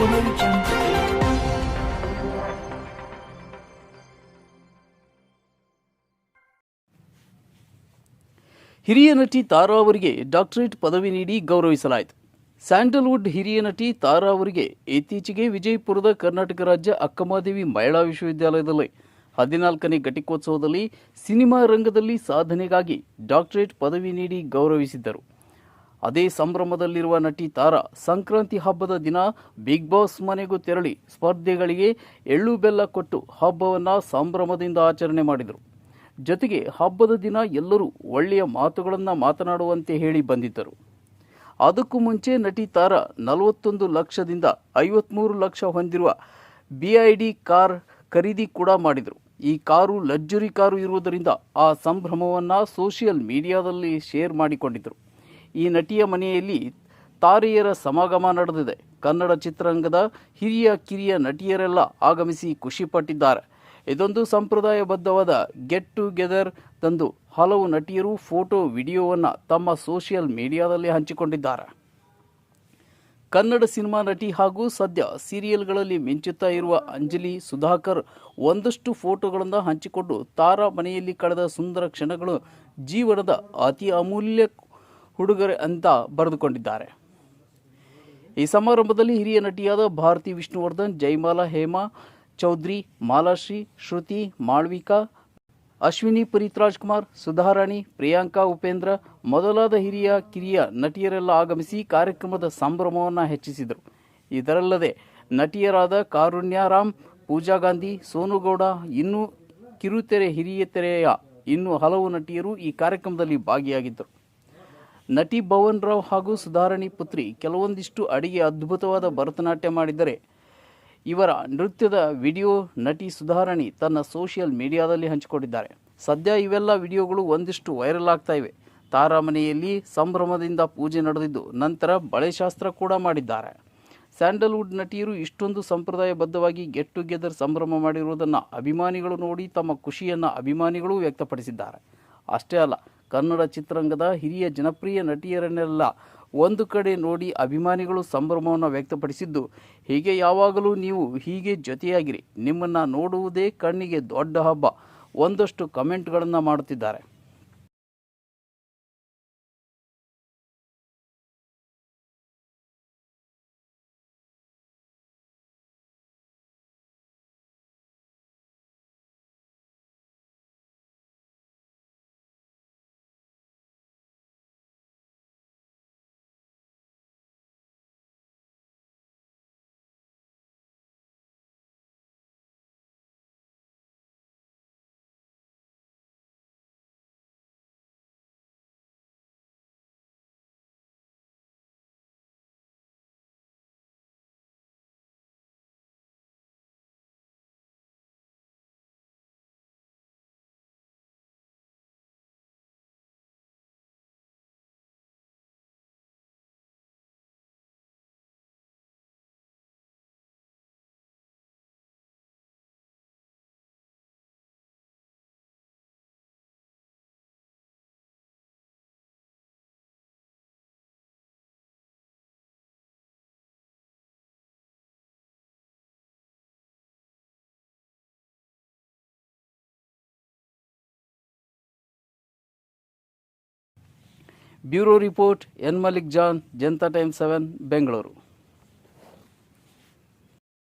ಹಿರಿಯ ನಟಿ ತಾರಾ ಅವರಿಗೆ ಡಾಕ್ಟರೇಟ್ ಪದವಿ ನೀಡಿ ಗೌರವಿಸಲಾಯಿತು. ಸ್ಯಾಂಡಲ್ವುಡ್ ಹಿರಿಯ ನಟಿ ತಾರಾ ಅವರಿಗೆ ಇತ್ತೀಚೆಗೆ ವಿಜಯಪುರದ ಕರ್ನಾಟಕ ರಾಜ್ಯ ಅಕ್ಕಮಾದೇವಿ ಮಹಿಳಾ ವಿಶ್ವವಿದ್ಯಾಲಯದಲ್ಲಿ ಹದಿನಾಲ್ಕನೇ ಘಟಿಕೋತ್ಸವದಲ್ಲಿ ಸಿನಿಮಾ ರಂಗದಲ್ಲಿ ಸಾಧನೆಗಾಗಿ ಡಾಕ್ಟರೇಟ್ ಪದವಿ ನೀಡಿ ಗೌರವಿಸಿದ್ದರು. ಅದೇ ಸಂಭ್ರಮದಲ್ಲಿರುವ ನಟಿ ತಾರಾ ಸಂಕ್ರಾಂತಿ ಹಬ್ಬದ ದಿನ ಬಿಗ್ ಬಾಸ್ ಮನೆಗೂ ತೆರಳಿ ಸ್ಪರ್ಧೆಗಳಿಗೆ ಎಳ್ಳು ಬೆಲ್ಲ ಕೊಟ್ಟು ಹಬ್ಬವನ್ನು ಸಂಭ್ರಮದಿಂದ ಆಚರಣೆ ಮಾಡಿದರು. ಜೊತೆಗೆ ಹಬ್ಬದ ದಿನ ಎಲ್ಲರೂ ಒಳ್ಳೆಯ ಮಾತುಗಳನ್ನು ಮಾತನಾಡುವಂತೆ ಹೇಳಿ ಬಂದಿದ್ದರು. ಅದಕ್ಕೂ ಮುಂಚೆ ನಟಿ ತಾರಾ ನಲವತ್ತೊಂದು ಲಕ್ಷದಿಂದ ಐವತ್ತ್ಮೂರು ಲಕ್ಷ ಹೊಂದಿರುವ ಬಿಐಡಿ ಕಾರ್ ಖರೀದಿ ಕೂಡ ಮಾಡಿದರು. ಈ ಕಾರು ಲಕ್ಸುರಿ ಕಾರು ಇರುವುದರಿಂದ ಆ ಸಂಭ್ರಮವನ್ನು ಸೋಷಿಯಲ್ ಮೀಡಿಯಾದಲ್ಲಿ ಶೇರ್ ಮಾಡಿಕೊಂಡಿದ್ದರು ಈ ನಟಿಯ ಮನೆಯಲ್ಲಿ ತಾರೆಯರ ಸಮಾಗಮ ನಡೆದಿದೆ. ಕನ್ನಡ ಚಿತ್ರರಂಗದ ಹಿರಿಯ ಕಿರಿಯ ನಟಿಯರೆಲ್ಲ ಆಗಮಿಸಿ ಖುಷಿಪಟ್ಟಿದ್ದಾರೆ ಇದೊಂದು ಸಂಪ್ರದಾಯಬದ್ಧವಾದ ಗೆಟ್ ಟುಗೆದರ್ ತಂದು ಹಲವು ನಟಿಯರು ಫೋಟೋ, ವಿಡಿಯೋವನ್ನು ತಮ್ಮ ಸೋಷಿಯಲ್ ಮೀಡಿಯಾದಲ್ಲಿ ಹಂಚಿಕೊಂಡಿದ್ದಾರೆ. ಕನ್ನಡ ಸಿನಿಮಾ ನಟಿ ಹಾಗೂ ಸದ್ಯ ಸೀರಿಯಲ್ಗಳಲ್ಲಿ ಮಿಂಚುತ್ತಾ ಇರುವ ಅಂಜಲಿ, ಸುಧಾಕರ್ ಒಂದಷ್ಟು ಫೋಟೋಗಳನ್ನು ಹಂಚಿಕೊಂಡು ತಾರಾ ಮನೆಯಲ್ಲಿ ಕಳೆದ ಸುಂದರ ಕ್ಷಣಗಳು ಜೀವನದ ಅತಿ ಅಮೂಲ್ಯ ಹುಡುಗರೆ ಅಂತ ಬರೆದುಕೊಂಡಿದ್ದಾರೆ. ಈ ಸಮಾರಂಭದಲ್ಲಿ ಹಿರಿಯ ನಟಿಯಾದ ಭಾರತಿ ವಿಷ್ಣುವರ್ಧನ್ ಜೈಮಾಲಾ ಹೇಮಾ, ಚೌಧರಿ, ಮಾಲಾಶ್ರೀ, ಶ್ರುತಿ, ಮಾಳ್ವಿಕಾ, ಅಶ್ವಿನಿ ಪುನೀತ್ ರಾಜ್ಕುಮಾರ್, ಸುಧಾರಾಣಿ, ಪ್ರಿಯಾಂಕಾ ಉಪೇಂದ್ರ ಮೊದಲಾದ ಹಿರಿಯ, ಕಿರಿಯ ನಟಿಯರೆಲ್ಲ ಆಗಮಿಸಿ ಕಾರ್ಯಕ್ರಮದ ಸಂಭ್ರಮವನ್ನು ಹೆಚ್ಚಿಸಿದರು. ಇದರಲ್ಲದೆ ನಟಿಯರಾದ ಕಾರುಣ್ಯರಾಮ್ ಪೂಜಾ ಗಾಂಧಿ, ಸೋನುಗೌಡ, ಇನ್ನೂ ಕಿರುತೆರೆ ಹಿರಿಯ ತೆರೆಯ ಇನ್ನೂ ಹಲವು ನಟಿಯರು ಈ ಕಾರ್ಯಕ್ರಮದಲ್ಲಿ ಭಾಗಿಯಾಗಿದ್ದರು. ನಟಿ ಭವನ್ ರಾವ್ ಹಾಗೂ ಸುಧಾರಣಿ ಪುತ್ರಿ ಕೆಲವೊಂದಿಷ್ಟು ಅಡಿಗೆ ಅದ್ಭುತವಾದ ಭರತನಾಟ್ಯ ಮಾಡಿದರೆ. ಇವರ ನೃತ್ಯದ ವಿಡಿಯೋ ನಟಿ ಸುಧಾರಣಿ ತನ್ನ ಸೋಷಿಯಲ್ ಮೀಡಿಯಾದಲ್ಲಿ ಹಂಚಿಕೊಂಡಿದ್ದಾರೆ. ಸದ್ಯ ಇವೆಲ್ಲ ವಿಡಿಯೋಗಳು ಒಂದಿಷ್ಟು ವೈರಲ್ ಆಗ್ತಾ ಇವೆ. ತಾರಾ ಮನೆಯಲ್ಲಿ ಸಂಭ್ರಮದಿಂದ ಪೂಜೆ ನಡೆದಿದ್ದು ನಂತರ ಬಳೆಶಾಸ್ತ್ರ ಕೂಡ ಮಾಡಿದ್ದಾರೆ. ಸ್ಯಾಂಡಲ್ವುಡ್ ನಟಿಯರು ಇಷ್ಟೊಂದು ಸಂಪ್ರದಾಯಬದ್ಧವಾಗಿ ಗೆಟ್ ಟುಗೆದರ್ ಸಂಭ್ರಮ ಮಾಡಿರುವುದನ್ನು ಅಭಿಮಾನಿಗಳು ನೋಡಿ ತಮ್ಮ ಖುಷಿಯನ್ನು ಅಭಿಮಾನಿಗಳು ವ್ಯಕ್ತಪಡಿಸಿದ್ದಾರೆ. ಅಷ್ಟೇ ಅಲ್ಲ ಕನ್ನಡ ಚಿತ್ರರಂಗದ ಹಿರಿಯ ಜನಪ್ರಿಯ ನಟಿಯರನ್ನೆಲ್ಲ ಒಂದು ಕಡೆ ನೋಡಿ ಅಭಿಮಾನಿಗಳು ಸಂಭ್ರಮವನ್ನು ವ್ಯಕ್ತಪಡಿಸಿದ್ದು, ಹೀಗೆ ಯಾವಾಗಲೂ ನೀವು ಹೀಗೆ ಜೊತೆಯಾಗಿರಿ. ನಿಮ್ಮನ್ನು ನೋಡುವುದೇ ಕಣ್ಣಿಗೆ ದೊಡ್ಡ ಹಬ್ಬ. ಒಂದಷ್ಟು ಕಮೆಂಟ್ಗಳನ್ನು ಮಾಡುತ್ತಿದ್ದಾರೆ. Bureau report N Malik Jan Janata time seven Bengaluru.